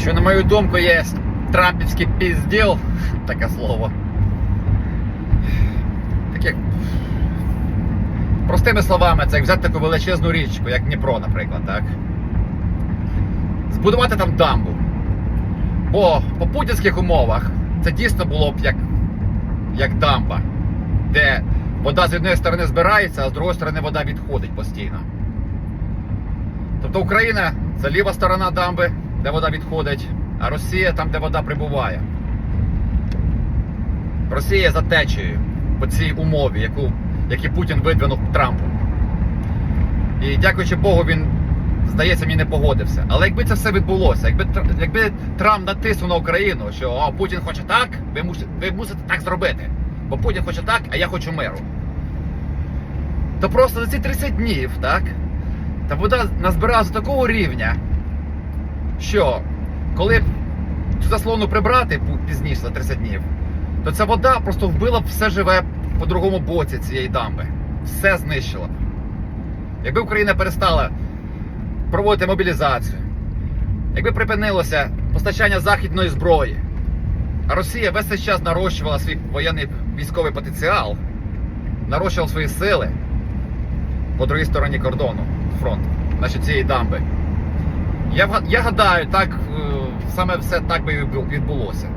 що, на мою думку, є трампівський пізділ, таке слово. Таке. Простими словами, це як взяти таку величезну річку, як Дніпро, наприклад, так? Збудувати там дамбу. Бо по путінських умовах це дійсно було б як, як дамба, де вода з однієї сторони збирається, а з другої сторони вода відходить постійно. Тобто Україна це ліва сторона дамби, де вода відходить, а Росія там, де вода прибуває. Росія за течією по цій умові, яку, які Путін видвинув Трампу. І дякуючи Богу, він, здається, мені не погодився. Але якби це все відбулося, якби, якби Трамп натиснув на Україну, що О, Путін хоче так, ви мусите, ви мусите так зробити. Бо Путін хоче так, а я хочу миру. То просто за ці 30 днів, так? Та вода назбиралася такого рівня, що коли цю заслону прибрати пізніше за 30 днів, то ця вода просто вбила б все живе по другому боці цієї дамби. Все знищила б. Якби Україна перестала проводити мобілізацію, якби припинилося постачання західної зброї, а Росія весь цей час нарощувала свій воєнний військовий потенціал, нарощувала свої сили по другій стороні кордону фронту, значить цієї дамби. Я, я гадаю, так е, саме все так би і відбулося.